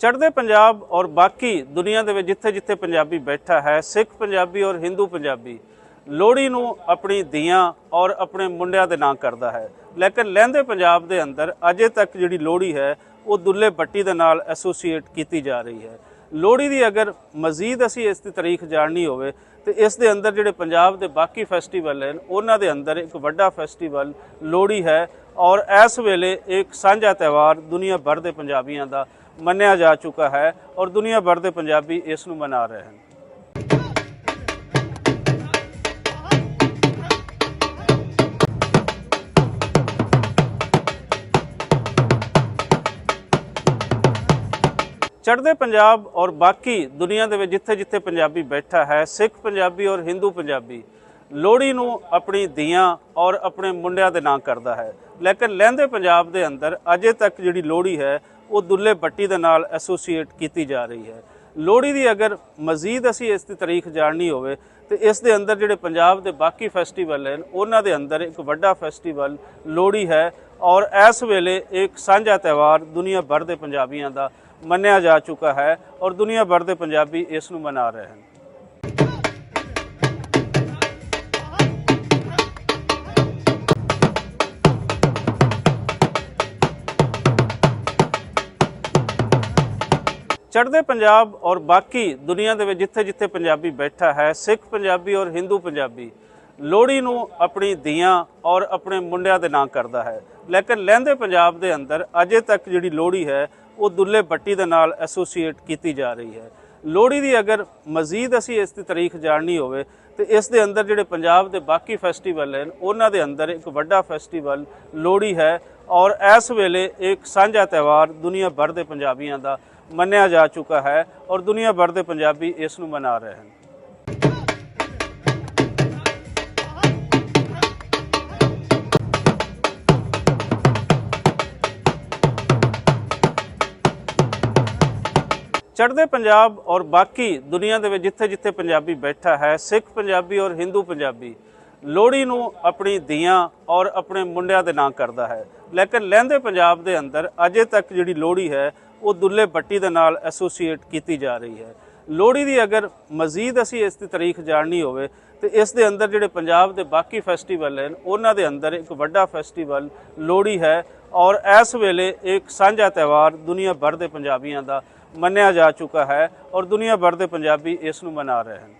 ਚੜ੍ਹਦੇ ਪੰਜਾਬ ਔਰ ਬਾਕੀ ਦੁਨੀਆ ਦੇ ਵਿੱਚ ਜਿੱਥੇ ਜਿੱਥੇ ਪੰਜਾਬੀ ਬੈਠਾ ਹੈ, ਸਿੱਖ ਪੰਜਾਬੀ ਔਰ ਹਿੰਦੂ ਪੰਜਾਬੀ, ਲੋਹੜੀ ਨੂੰ ਆਪਣੀ ਦੀਆਂ ਔਰ ਆਪਣੇ ਮੁੰਡਿਆਂ ਦੇ ਨਾਂ ਕਰਦਾ ਹੈ। ਲੇਕਿਨ ਲਹਿੰਦੇ ਪੰਜਾਬ ਦੇ ਅੰਦਰ ਅਜੇ ਤੱਕ ਜਿਹੜੀ ਲੋਹੜੀ ਹੈ, ਉਹ ਦੁੱਲੇ ਬੱਟੀ ਦੇ ਨਾਲ ਐਸੋਸੀਏਟ ਕੀਤੀ ਜਾ ਰਹੀ ਹੈ। ਲੋਹੜੀ ਦੀ ਅਗਰ ਮਜ਼ੀਦ ਅਸੀਂ ਇਸ ਦੀ ਤਾਰੀਖ ਜਾਣਨੀ ਹੋਵੇ, ਤੇ ਇਸ ਦੇ ਅੰਦਰ ਜਿਹੜੇ ਪੰਜਾਬ ਦੇ ਬਾਕੀ ਫੈਸਟੀਵਲ ਹਨ, ਉਹਨਾਂ ਦੇ ਅੰਦਰ ਇੱਕ ਵੱਡਾ ਫੈਸਟੀਵਲ ਲੋਹੜੀ ਹੈ। ਔਰ ਇਸ ਵੇਲੇ ਇੱਕ ਸਾਂਝਾ ਤਿਉਹਾਰ ਦੁਨੀਆ ਭਰ ਦੇ ਪੰਜਾਬੀਆਂ ਦਾ ਮੰਨਿਆ ਜਾ ਚੁੱਕਾ ਹੈ ਔਰ ਦੁਨੀਆ ਭਰ ਦੇ ਪੰਜਾਬੀ ਇਸ ਨੂੰ ਮਨਾ ਰਹੇ ਹਨ। ਚੜ੍ਹਦੇ ਪੰਜਾਬ ਔਰ ਬਾਕੀ ਦੁਨੀਆ ਦੇ ਵਿੱਚ ਜਿੱਥੇ ਜਿੱਥੇ ਪੰਜਾਬੀ ਬੈਠਾ ਹੈ, ਸਿੱਖ ਪੰਜਾਬੀ ਔਰ ਹਿੰਦੂ ਪੰਜਾਬੀ, ਲੋਹੜੀ ਨੂੰ ਆਪਣੀ ਧੀਆਂ ਔਰ ਆਪਣੇ ਮੁੰਡਿਆਂ ਦੇ ਨਾਂ ਕਰਦਾ ਹੈ। ਲੇਕਿਨ ਲਹਿੰਦੇ ਪੰਜਾਬ ਦੇ ਅੰਦਰ ਅਜੇ ਤੱਕ ਜਿਹੜੀ ਲੋਹੜੀ ਹੈ, ਉਹ ਦੁੱਲੇ ਬੱਟੀ ਦੇ ਨਾਲ ਐਸੋਸੀਏਟ ਕੀਤੀ ਜਾ ਰਹੀ ਹੈ। ਲੋਹੜੀ ਦੀ ਅਗਰ ਮਜ਼ੀਦ ਅਸੀਂ ਇਸ ਦੀ ਤਾਰੀਖ ਜਾਣਨੀ ਹੋਵੇ, ਤੇ ਇਸ ਦੇ ਅੰਦਰ ਜਿਹੜੇ ਪੰਜਾਬ ਦੇ ਬਾਕੀ ਫੈਸਟੀਵਲ ਹਨ, ਉਹਨਾਂ ਦੇ ਅੰਦਰ ਇੱਕ ਵੱਡਾ ਫੈਸਟੀਵਲ ਲੋਹੜੀ ਹੈ ਔਰ ਇਸ ਵੇਲੇ ਇੱਕ ਸਾਂਝਾ ਤਿਉਹਾਰ ਦੁਨੀਆ ਭਰ ਦੇ ਪੰਜਾਬੀਆਂ ਦਾ ਮੰਨਿਆ ਜਾ ਚੁੱਕਾ ਹੈ ਔਰ ਦੁਨੀਆ ਭਰ ਦੇ ਪੰਜਾਬੀ ਇਸ ਨੂੰ ਮਨਾ ਰਹੇ ਹਨ। ਚੜ੍ਹਦੇ ਪੰਜਾਬ ਔਰ ਬਾਕੀ ਦੁਨੀਆ ਦੇ ਵਿੱਚ ਜਿੱਥੇ ਜਿੱਥੇ ਪੰਜਾਬੀ ਬੈਠਾ ਹੈ, ਸਿੱਖ ਪੰਜਾਬੀ ਔਰ ਹਿੰਦੂ ਪੰਜਾਬੀ, ਲੋਹੜੀ ਨੂੰ ਆਪਣੀ ਧੀਆਂ ਔਰ ਆਪਣੇ ਮੁੰਡਿਆਂ ਦੇ ਨਾਂ ਕਰਦਾ ਹੈ। ਲੇਕਿਨ ਲਹਿੰਦੇ ਪੰਜਾਬ ਦੇ ਅੰਦਰ ਅਜੇ ਤੱਕ ਜਿਹੜੀ ਲੋਹੜੀ ਹੈ ਉਹ ਦੁੱਲੇ ਬੱਟੀ ਦੇ ਨਾਲ ਐਸੋਸੀਏਟ ਕੀਤੀ ਜਾ ਰਹੀ ਹੈ। ਲੋਹੜੀ ਦੀ ਅਗਰ ਮਜ਼ੀਦ ਅਸੀਂ ਇਸ ਦੀ ਤਾਰੀਖ ਜਾਣਨੀ ਹੋਵੇ, ਤੇ ਇਸ ਦੇ ਅੰਦਰ ਜਿਹੜੇ ਪੰਜਾਬ ਦੇ ਬਾਕੀ ਫੈਸਟੀਵਲ ਹਨ, ਉਹਨਾਂ ਦੇ ਅੰਦਰ ਇੱਕ ਵੱਡਾ ਫੈਸਟੀਵਲ ਲੋਹੜੀ ਹੈ ਔਰ ਇਸ ਵੇਲੇ ਇੱਕ ਸਾਂਝਾ ਤਿਉਹਾਰ ਦੁਨੀਆ ਭਰ ਦੇ ਪੰਜਾਬੀਆਂ ਦਾ ਮੰਨਿਆ ਜਾ ਚੁੱਕਾ ਹੈ ਔਰ ਦੁਨੀਆ ਭਰ ਦੇ ਪੰਜਾਬੀ ਇਸ ਨੂੰ ਮਨਾ ਰਹੇ ਹਨ। ਚੜ੍ਹਦੇ ਪੰਜਾਬ ਔਰ ਬਾਕੀ ਦੁਨੀਆ ਦੇ ਵਿੱਚ ਜਿੱਥੇ ਜਿੱਥੇ ਪੰਜਾਬੀ ਬੈਠਾ ਹੈ, ਸਿੱਖ ਪੰਜਾਬੀ ਔਰ ਹਿੰਦੂ ਪੰਜਾਬੀ, ਲੋਹੜੀ ਨੂੰ ਆਪਣੀ ਧੀਆਂ ਔਰ ਆਪਣੇ ਮੁੰਡਿਆਂ ਦੇ ਨਾਂ ਕਰਦਾ ਹੈ। ਲੇਕਿਨ ਲਹਿੰਦੇ ਪੰਜਾਬ ਦੇ ਅੰਦਰ ਅਜੇ ਤੱਕ ਜਿਹੜੀ ਲੋਹੜੀ ਹੈ, ਉਹ ਦੁੱਲੇ ਬੱਟੀ ਦੇ ਨਾਲ ਐਸੋਸੀਏਟ ਕੀਤੀ ਜਾ ਰਹੀ ਹੈ। ਲੋਹੜੀ ਦੀ ਅਗਰ ਮਜ਼ੀਦ ਅਸੀਂ ਇਸ ਦੀ ਤਾਰੀਖ ਜਾਣਨੀ ਹੋਵੇ, ਤੇ ਇਸ ਦੇ ਅੰਦਰ ਜਿਹੜੇ ਪੰਜਾਬ ਦੇ ਬਾਕੀ ਫੈਸਟੀਵਲ ਹਨ ਉਹਨਾਂ ਦੇ ਅੰਦਰ ਇੱਕ ਵੱਡਾ ਫੈਸਟੀਵਲ ਲੋਹੜੀ ਹੈ ਔਰ ਇਸ ਵੇਲੇ ਇੱਕ ਸਾਂਝਾ ਤਿਉਹਾਰ ਦੁਨੀਆ ਭਰ ਦੇ ਪੰਜਾਬੀਆਂ ਦਾ ਮੰਨਿਆ ਜਾ ਚੁੱਕਾ ਹੈ ਔਰ ਦੁਨੀਆ ਭਰ ਦੇ ਪੰਜਾਬੀ ਇਸ ਨੂੰ ਮਨਾ ਰਹੇ ਹਨ।